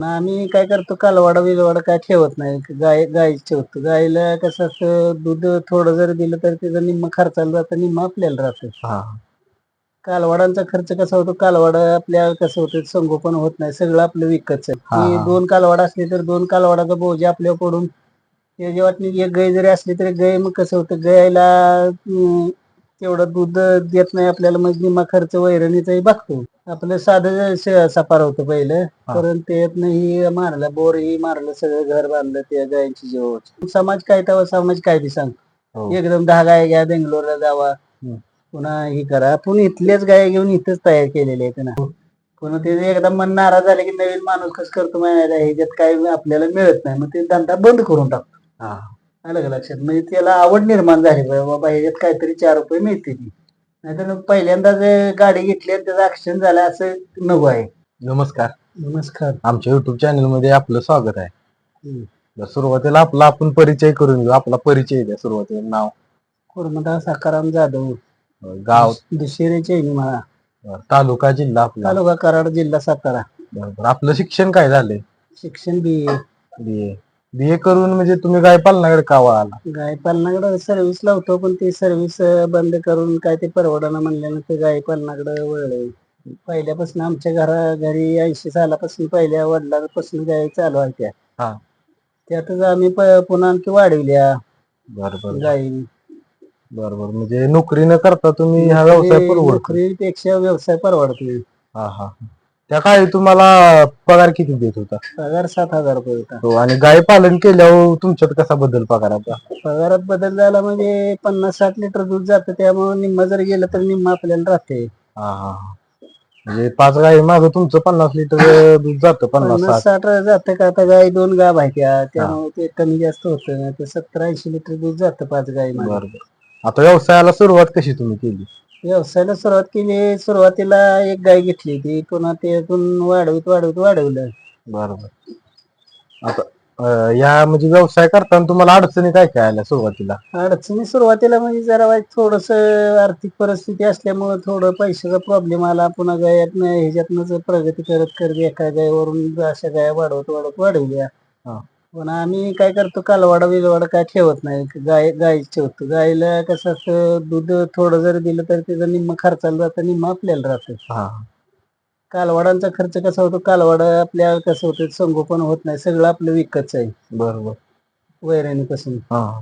आम्ही काय करतो कालवाडा बिलवाडा काय ठेवत नाही. गाय गायच ठेवतो. गायला कसं असतं दूध थोडं जरी दिलं तर त्याचं निम्म खर्चाला जातं निम्म आपल्याला राहतं. हा. कालवाडांचा खर्च कसा होतो कालवाड आपल्या कसं होतं संगोपन होत नाही. सगळं आपलं विकतच आहे. हा. दोन कालवाड असली तर दोन कालवाडाचा बोजा आपल्या पडून त्याच्या वाटणी एक गाय जरी असली तरी गाय मग कसं होतं गायला अं, तेवढं दूध देत नाही आपल्याला मग निम्मा खर्च वैरणीचाही बघतो. आपलं साधं श- सपार होतं पहिलं. परंतु त्यातनं ही मारलं बोर ही मारलं सगळं घर बांधलं त्या गायची जेवण समाज काय तेव्हा समाज काय बी सांग. हो. एकदम दहा गाय घ्या बेंगलोरला जावा. हम्म. पुन्हा हे करा. आपण इथल्याच गाय घेऊन इथंच तयार केलेले आहेत ना. पुन्हा ते एकदा मन नाराज झाले की नवीन माणूस कसं करतो आहे, ह्याच्यात काय आपल्याला मिळत नाही. मग ते धंदा बंद करून टाकतो. हा. आलं का लक्षात? म्हणजे त्याला आवड निर्माण झाली. पाहिजे बाबा ह्याच्यात काहीतरी चार रुपये मिळतील. नाहीतर पहिल्यांदा जे गाडी घेतली आणि त्याचा ऍक्सिडेंट झाला असं नको आहे. नमस्कार. नमस्कार. आमच्या युट्यूब चॅनलमध्ये आपलं स्वागत आहे. तर सुरुवातीला आपला आपण परिचय करून घेऊ. आपला परिचय द्या सुरुवातीला नाव. कुर्मदा साकाराम जाधव. गाव. दुसरेचे मला तालुका जिल्हा आपला. तालुका कराड जिल्हा सातारा. बरोबर. आपलं शिक्षण काय झालंय? शिक्षण बी बीए बीए करून म्हणजे तुम्ही गाय पालनाकडे का वळाला गाय पालनाकडे सर्व्हिस लावतो पण ती सर्व्हिस बंद करून काय ते परवडणं म्हणल्यानंतर गाय पालनाकडे वळले. पहिल्यापासून आमच्या घरा घरी ऐंशी सालापासून पहिल्या वडिलांपासून गाय चालू आहे त्या. हा. त्यातच आम्ही पुन्हा आणखी वाढविल्या. बरोबर. गायी. बरोबर. म्हणजे नोकरी न करता तुम्ही हा व्यवसाय परवडतो. नोकरीपेक्षा व्यवसाय परवडतो हा हा. त्या काळी तुम्हाला पगार किती देत होता? पगार सात हजार रुपये होता. हो आणि गाय पालन केल्यावर तुमच्यात कसा बदल पगाराचा पगारात बदल झाला म्हणजे पन्नास साठ लिटर दूध जातं त्यामुळे निम्म जर गेलं तर निम्म आपल्याला राहते. हा हा हा. म्हणजे पाच गाई माग तुमचं पन्नास लिटर दूध जातं पन्नास पन्नास साठ. साठ जातं का? आता गाय दोन आहे त्या. त्यामुळे ते कमी जास्त होतं ते सत्तर ऐंशी लिटर दूध जातं पाच गाय बरोबर. आता व्यवसायाला सुरुवात कशी तुम्ही केली? व्यवसायाला सुरुवात केली सुरुवातीला एक गाय घेतली ती पुन्हा त्यातून वाढवत वाढवत वाढवलं. बरोबर. आता अं, या म्हणजे व्यवसाय करताना तुम्हाला अडचणी काय काय आल्या सुरुवातीला? अडचणी सुरुवातीला म्हणजे जरा थोडस आर्थिक परिस्थिती असल्यामुळं थोडं पैशाचा प्रॉब्लेम आला पुन्हा गायातनं ह्याच्यातनं प्रगती करत करत एका गायवरून अशा गाया वाढवत वाढवत वाढवल्या. हा. पुन्हा आम्ही काय करतो कालवाडा बिलवाडा काय ठेवत नाही. गाय गाय ठेवतो. गायला कसं असतं दूध थोडं जरी दिलं तर त्याचं निम्म खर्चाला जातं निम्म आपल्याला राहतं. हा. कालवाडांचा खर्च कसा होतो कालवाड आपल्या कसं होतं संगोपन होत नाही. सगळं आपलं विकतच आहे. बरोबर. वैरणीपासून हा.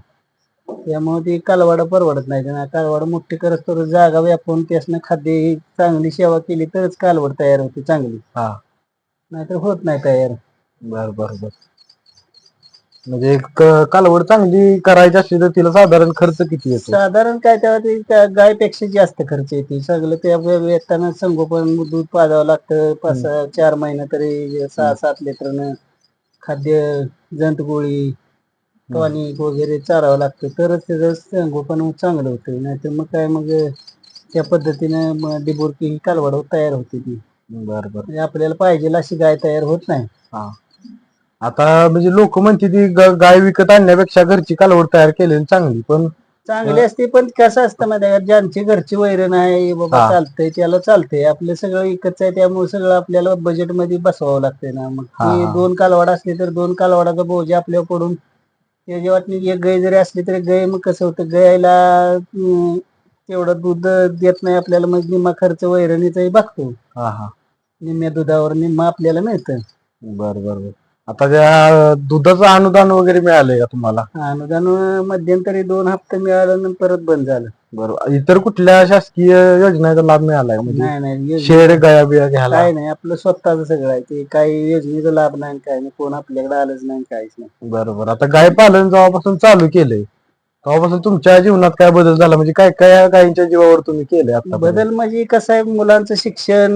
त्यामुळे ती कालवाड परवडत नाही. त्यांना कालवाड मोठी करत तर जागा व्यापून त्यासनं खाद्य ही चांगली सेवा केली तरच कालवड तयार होते चांगली. हा. नाहीतर होत नाही तयार. बर बर बर. म्हणजे क- कालवड चांगली करायची असली तर तिला साधारण खर्च किती येतो? साधारण काय तेव्हा ते त्या गायपेक्षा जास्त खर्च येते. सगळं त्या येताना संगोपन दूध पाजावं लागतं. पाच सहा चार महिने तरी सहा सात लिटरनं खाद्य जंतगोळी टॉनिक वगैरे चारावं लागतं. तरच त्याचं संगोपन चांगलं होतं. नाहीतर मग काय मग त्या पद्धतीनं मग डिबोरकी ही कालवाड तयार होते ती. बर बर. म्हणजे आपल्याला पाहिजे अशी गाय तयार होत नाही. हा. आता म्हणजे लोक म्हणते ती ग- गाय विकत आणण्यापेक्षा घरची कालवड तयार केलेली चांगली पण चांगली असते पण कसं असतं माहिती का, ज्यांची घरची वैरण आहे बाबा हा. चालतंय त्याला चालतंय. आपलं सगळं इकडचं आहे त्यामुळे सगळं आपल्याला बजेटमध्ये बसवावं लागतंय ना. मग हा, ती हा. दोन कालवाड असली तर दोन कालवाडाचा बोजा आपल्यावर पडून त्याच्या वाटणी एक गाय जरी असली तरी गाय मग कसं होतं गायला अं, तेवढं दूध देत नाही आपल्याला मग निम्मा खर्च वैरणीचाही बघतो. हा हा. निम्म्या दुधावर निम्मा आपल्याला मिळतं. बर बर बर. आता त्या दुधाचं अनुदान वगैरे मिळालंय का तुम्हाला? अनुदान मध्यंतरी दोन हप्ते मिळालं आणि परत बंद झालं. बरोबर. इतर कुठल्या शासकीय योजनेचा लाभ मिळालाय? म्हणजे नाही नाही योजना- शेड गाया बिया घ्यायला? काय नाही आपलं स्वतःच सगळं आहे. ते काही योजनेचा लाभ नाही काय नाही. कोण आपल्याकडे आलंच नाही काहीच नाही. बरोबर. आता गाय पालन जेव्हापासून चालू केलंय तेव्हापासून तुमच्या जीवनात काय बदल झाला? म्हणजे काय काय गायींच्या जीवावर तुम्ही केलंय आता बदल? म्हणजे कसं आहे मुलांचं शिक्षण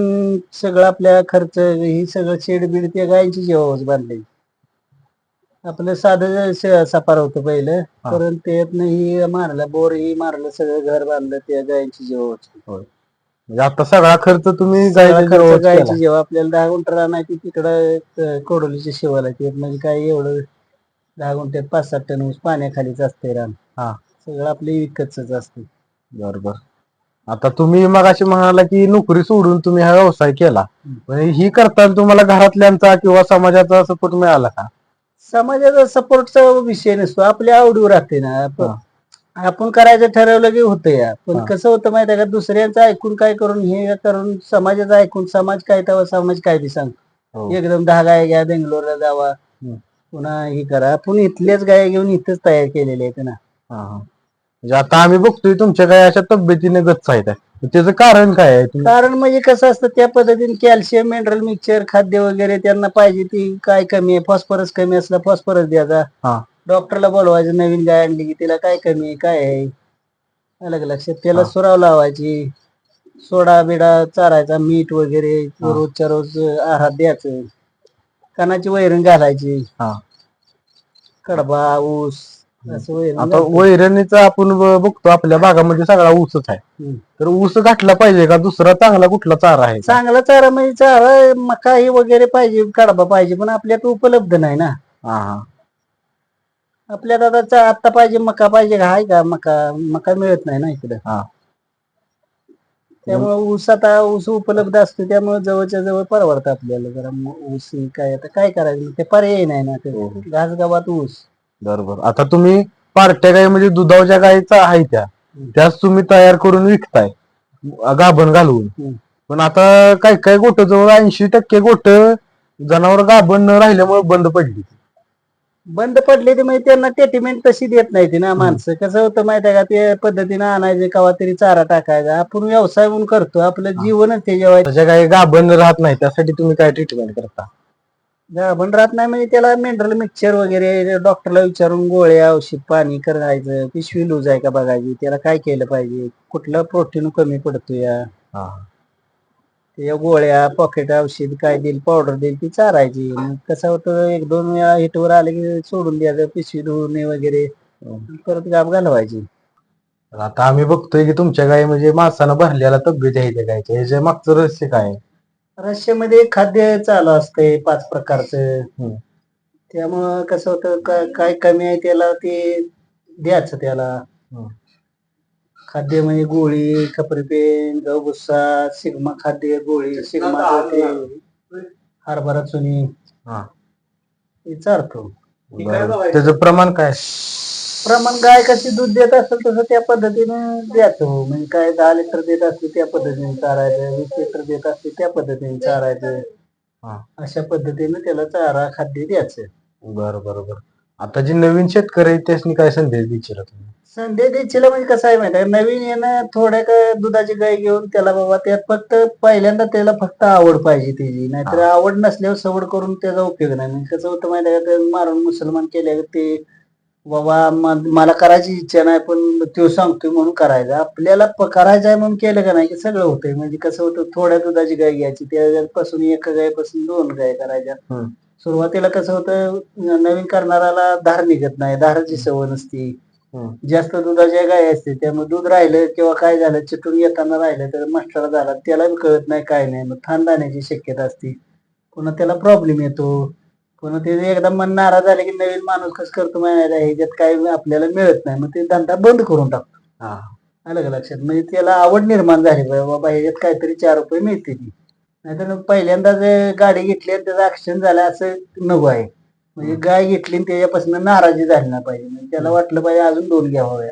सगळं आपल्या खर्च ही सगळं शेड बीड त्या गायींची जेव्हा बांधले आपलं साधं स- सपार होतं पहिलं हा. त्यातनं ही मारलं बोर ही मारलं सगळं घर बांधलं त्या गायींची जेव्हा म्हणजे आता सगळा खर्च तुम्ही गायीच्या जीवावर गायची केला. जेव्हा आपल्याला दहा गुंठ आहे ती तिकडं कोडोलीच्या शिवाला. ते म्हणजे काय एवढं दहा गुंठ्यात पाच सात टन ऊस पाण्याखालीच असते रान हा. सगळं आपले विकतच असते बरोबर आता तुम्ही मग अशी म्हणाला की नोकरी सोडून तुम्ही हा व्यवसाय केला. पण ही करताना तुम्हाला घरातल्यांचा किंवा समाजाचा सपोर्ट मिळाला का समाजाचा सपोर्टचा विषय नसतो आपल्या आवडीवर राहते ना आपण हा. आपण करायचं ठरवलं की होतं या पण हा. कसं होतं माहिती आहे का दुसऱ्यांचं ऐकून काय करून हे करून समाजाचं ऐकून समाज काय तेव्हा समाज काय बी सांग हो. एकदम गाय घ्या बेंगलोरला जावा. पुन्हा हे करा. आपण इथलेच गाय घेऊन इथंच तयार केलेले आहेत ना. हा, हा. म्हणजे आता आम्ही बघतोय तुमच्या काही अशा तब्येतीने गच्च आहेत. त्याचं कारण काय आहे तुम्ही? कारण म्हणजे कसं असतं त्या पद्धतीने कॅल्शियम मिनरल मिक्सचर खाद्य वगैरे त्यांना पाहिजे ती काय कमी आहे? फॉस्फरस कमी असला फॉस्फरस द्यायचा हा. डॉक्टरला बोलवायचं नवीन गाय आणली की तिला काय कमी आहे काय आहे? अलग लक्षात. त्याला. सुराव लावायची. सोडा बिडा चारायचा मीठ वगैरे. रोजच्या रोज आहार द्यायचं. कानाची वैरण घालायची हा. कडबा ऊस असं वैरण आता घालतो. वैरणीचा आपण ब- बघतो आपल्या भागामध्ये सगळा ऊसच आहे हम्म. तर ऊस घातला पाहिजे का दुसरा चांगला कुठला चारा आहे का? चांगला चारा म्हणजे चारा मका हे वगैरे पाहिजे कडबा पाहिजे पण आपल्यात उपलब्ध नाही ना हा हा आपल्यात आता चा- आता पाहिजे मका पाहिजे का हाय का मका मका मिळत नाही ना इकडे हा. त्यामुळे ऊस आता ऊस उपलब्ध असतो त्यामुळे जवळच्या जवळ परवडतं आपल्याला जरा ऊस काय आता काय करायचं? ते पर्याय नाही ना ते हो. घास गावात ऊस. बरोबर. आता तुम्ही पार्ट्या गाई म्हणजे दुधावच्या गायीचा आहे त्या. त्याच तुम्ही तयार करून विकताय. गाभण घालवून हम्म. पण आता काय काय गोट जवळ ऐंशी टक्के गोट जनावर गाभण न राहिल्यामुळे बंद पडली. बंद पडले ते म्हणजे त्यांना ट्रीटमेंट तशी देत नाही ती ना माणसं. कसं होतं माहिती आहे का? ते पद्धतीनं आणायचे कवा तरी चारा टाकायचा. आपण व्यवसाय म्हणून करतो. आपलं जीवनच त्याच्यावर त्याच्या काही गाभण राहत नाही. त्यासाठी तुम्ही काय ट्रीटमेंट करता? गाभण राहत नाही म्हणजे त्याला मिनरल मिक्सचर वगैरे डॉक्टरला विचारून गोळ्या औषध पाणी करायचं. पिशवी लूज आहे का बघायची? त्याला काय केलं पाहिजे? कुठलं प्रोटीन कमी पडतो या हा. त्या गोळ्या पॉकेट औषध काय देईल पावडर देईल ती चारायची मग कसं होतं एक दोन वेळा हिटवर आले की सोडून द्यायचं पिशवी धुवणे वगैरे परत गाप घालवायची तर आता आम्ही बघतोय की तुमच्या गाई म्हणजे माणसानं भरलेला तब्येत आहे त्या गायच्या ह्याच्या मागचं रहस्य काय आहे? खाद्य चालू असते पाच प्रकारचं हम्म. त्यामुळं कसं होतं का- काय कमी आहे त्याला ते द्यायचं त्याला हम्म. खाद्य म्हणजे गोळी खपरी पेन गहू भुस्सा सिग्मा खाद्य गोळी सिग्मा ते हरभरा चुनी. हा. हे चारतो. त्याचं प्रमाण काय? प्रमाण गाय कशी दूध देत असेल तसं त्या पद्धतीने द्यायचो म्हणजे काय दहा लिटर देत असते त्या पद्धतीने चारायचं वीस लिटर देत असते त्या पद्धतीने चारायचं. हा. अशा पद्धतीने त्याला चारा खाद्य द्यायचं. बरं बरं बरं. आता जे नवीन शेतकरी आहेत त्यासनी काय संदेश दिला तुम्ही संधी द्यायची म्हणजे कसं आहे माहिती आहे? नवीन येणं थोड्या का दुधाची गाय घेऊन त्याला बाबा त्यात फक्त पहिल्यांदा त्याला फक्त आवड पाहिजे त्याची. नाहीतर आवड नसल्यावर सवड करून त्याचा उपयोग नाही. म्हणजे कसं होतं माहिती आहे का? मारून मुसलमान केले ते बाबा म- मला करायची इच्छा नाही पण तो सांगतोय म्हणून करायचं. आपल्याला प- करायचं आहे म्हणून केलं का नाही की सगळं होतंय. म्हणजे कसं होतं थोड्या दुधाची गाय घ्यायची त्यापासून एका गायपासून दोन गाय करायच्या. हम्म. सुरुवातीला कसं होतं नवीन करणाऱ्याला धार निघत नाही धाराची सवय नसती. जास्त दुधाच्या गाय असते त्यामुळे दूध राहिलं किंवा काय झालं चिटून येताना राहिलं तर मस्टरा झाला त्याला बी कळत नाही काय नाही मग थान जाण्याची शक्यता असते. पुन्हा त्याला प्रॉब्लेम येतो. पुन्हा ते एकदा मन नाराज झाले की नवीन माणूस कसं करतो माहिती आहे, ह्याच्यात काही आपल्याला मिळत नाही मग ते धंदा बंद करून टाकतो. हा. आलं का लक्षात? म्हणजे त्याला आवड निर्माण झाली बाबा ह्याच्यात काहीतरी चार रुपये मिळते ती नाहीतर पहिल्यांदा जे गाडी घेतली आणि त्याचा ऍक्सिडेंट झाला असं नको आहे. म्हणजे गाय घेतली आणि त्याच्यापासून नाराजी झाली नाही पाहिजे. म्हणजे त्याला वाटलं पाहिजे अजून दोन घ्याव्या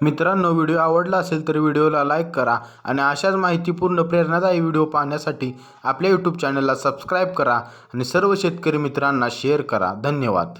मित्रांनो व्हिडिओ आवडला असेल तर व्हिडिओला लाईक करा आणि अशाच माहितीपूर्ण प्रेरणादायी व्हिडिओ पाहण्यासाठी आपल्या यूट्यूब चॅनलला सबस्क्राईब करा आणि सर्व शेतकरी मित्रांना शेअर करा. धन्यवाद.